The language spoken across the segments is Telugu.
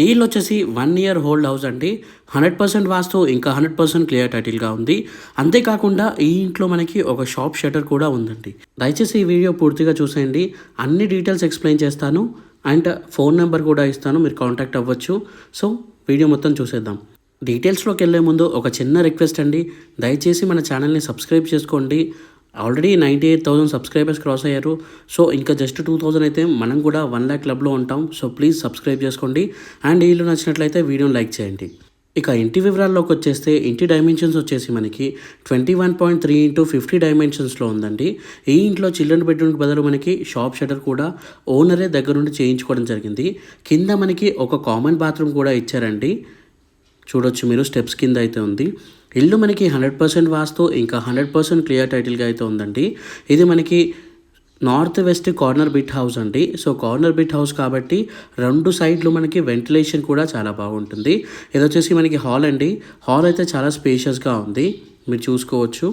ఈ వచ్చేసి వన్ ఇయర్ హోల్డ్ హౌస్ అండి. హండ్రెడ్ పర్సెంట్ వాస్తు ఇంకా హండ్రెడ్ పర్సెంట్ క్లియర్ టైటిల్గా ఉంది. అంతేకాకుండా ఈ ఇంట్లో మనకి ఒక షాప్ షటర్ కూడా ఉందండి. దయచేసి ఈ వీడియో పూర్తిగా చూసేయండి. అన్ని డీటెయిల్స్ ఎక్స్ప్లెయిన్ చేస్తాను. అండ్ ఫోన్ నెంబర్ కూడా ఇస్తాను. మీరు కాంటాక్ట్ అవ్వచ్చు. సో వీడియో మొత్తం చూసేద్దాం. డీటెయిల్స్లోకి వెళ్ళే ముందు ఒక చిన్న రిక్వెస్ట్ అండి. దయచేసి మన ఛానల్ని సబ్స్క్రైబ్ చేసుకోండి. Already ninety eight thousand subscribers cross అయ్యారు. సో ఇంకా జస్ట్ టూ థౌసండ్ అయితే మనం కూడా వన్ ల్యాక్ క్లబ్లో ఉంటాం. సో ప్లీజ్ సబ్స్క్రైబ్ చేసుకోండి. అండ్ వీళ్ళు నచ్చినట్లయితే వీడియోని లైక్ చేయండి. ఇక ఇంటి వివరాల్లోకి వచ్చేస్తే ఇంటి డైమెన్షన్స్ వచ్చేసి మనకి twenty one point three into fifty డైమెన్షన్స్లో ఉందండి. ఈ ఇంట్లో చిల్డ్రన్ బెడ్రూమ్కి బదులు మనకి షాప్ షటర్ కూడా ఓనరే దగ్గరుండి చేయించుకోవడం జరిగింది. కింద మనకి ఒక కామన్ బాత్రూమ్ కూడా ఇచ్చారండి. చూడొచ్చు మీరు స్టెప్స్ కింద అయితే ఉంది. ఇల్లు మనకి హండ్రెడ్ పర్సెంట్ వాస్తు ఇంకా హండ్రెడ్ పర్సెంట్ క్లియర్ టైటిల్గా అయితే ఉందండి. ఇది మనకి north west corner bit house అండి. సో కార్నర్ బిట్ హౌస్ కాబట్టి రెండు సైడ్లు మనకి వెంటిలేషన్ కూడా చాలా బాగుంటుంది. ఇది వచ్చేసి మనకి హాల్ అండి. హాల్ అయితే చాలా స్పేషియస్గా ఉంది. మీరు చూసుకోవచ్చు.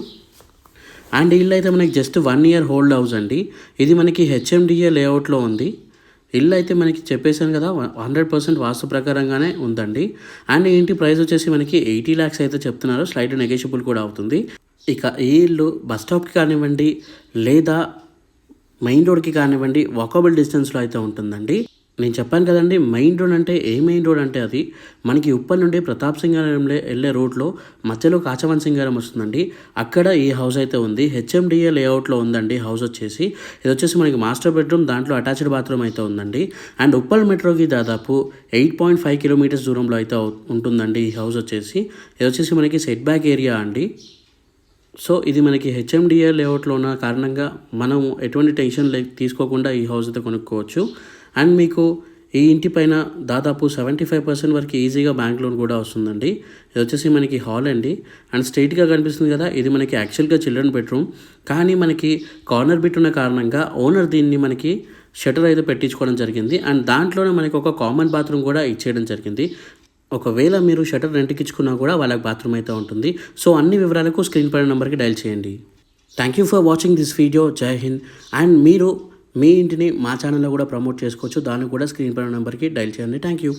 అండ్ ఇల్లు అయితే మనకి just one year old house అండి. ఇది మనకి హెచ్ఎండిఏ లేఅవుట్లో ఉంది. ఇల్లు అయితే మనకి చెప్పేశాను కదా హండ్రెడ్ పర్సెంట్ వాస్తు ప్రకారంగానే ఉందండి. అండ్ ఏంటి ఇంటి ప్రైస్ వచ్చేసి మనకి ఎయిటీ ల్యాక్స్ అయితే చెప్తున్నారు. స్లైడ్ నెగోషియబుల్ కూడా అవుతుంది. ఇక ఈ ఇల్లు బస్ స్టాప్కి కానివ్వండి లేదా మెయిన్ రోడ్కి కానివ్వండి వాకబుల్ డిస్టెన్స్లో అయితే ఉంటుందండి. నేను చెప్పాను కదండి మెయిన్ రోడ్ అంటే ఏ మెయిన్ రోడ్ అంటే అది? మనకి ఉప్పల్ నుండి ప్రతాప్ సింగారంలో వెళ్ళే రోడ్లో మధ్యలో కాచవన్ సింగారం వస్తుందండి. అక్కడ ఈ హౌస్ అయితే ఉంది. హెచ్ఎండిఏ లేఅవుట్లో ఉందండి. హౌస్ వచ్చేసి. ఇది వచ్చేసి మనకి మాస్టర్ బెడ్రూమ్ దాంట్లో అటాచ్డ్ బాత్రూమ్ అయితే ఉందండి. అండ్ ఉప్పల్ మెట్రోకి దాదాపు ఎయిట్ పాయింట్ ఫైవ్ కిలోమీటర్స్ దూరంలో అయితే ఉంటుందండి ఈ హౌస్ వచ్చేసి. ఇది వచ్చేసి మనకి సెట్ బ్యాక్ ఏరియా అండి. సో ఇది మనకి హెచ్ఎండిఏ లేఅవుట్లో ఉన్న కారణంగా మనం ఎటువంటి టెన్షన్ లే తీసుకోకుండా ఈ హౌస్ అయితే కొనుక్కోవచ్చు. అండ్ మీకు ఈ ఇంటి పైన దాదాపు సెవెంటీ ఫైవ్ పర్సెంట్ వరకు ఈజీగా బ్యాంక్ లోన్ కూడా వస్తుందండి. ఇది వచ్చేసి మనకి హాల్ అండి. అండ్ స్ట్రైట్గా కనిపిస్తుంది కదా ఇది మనకి యాక్చువల్గా చిల్డ్రన్ బెడ్రూమ్. కానీ మనకి కార్నర్ బిట్ ఉన్న కారణంగా ఓనర్ దీన్ని మనకి షటర్ అయితే పెట్టించుకోవడం జరిగింది. అండ్ దాంట్లోనే మనకి ఒక కామన్ బాత్రూమ్ కూడా ఇచ్చేయడం జరిగింది. ఒకవేళ మీరు షటర్ రెంట్కి ఇచ్చుకున్నా కూడా వాళ్ళకి బాత్రూమ్ అయితే ఉంటుంది. సో అన్ని వివరాలకు స్క్రీన్ పైన నెంబర్కి డైల్ చేయండి. Thank you for watching this video జై హింద్ అండ్ మీరు మీ ఇంటిని మా ఛానల్లో కూడా ప్రమోట్ చేసుకోవచ్చు. దాన్ని కూడా స్క్రీన్ పైన నెంబర్కి డైల్ చేయండి. Thank you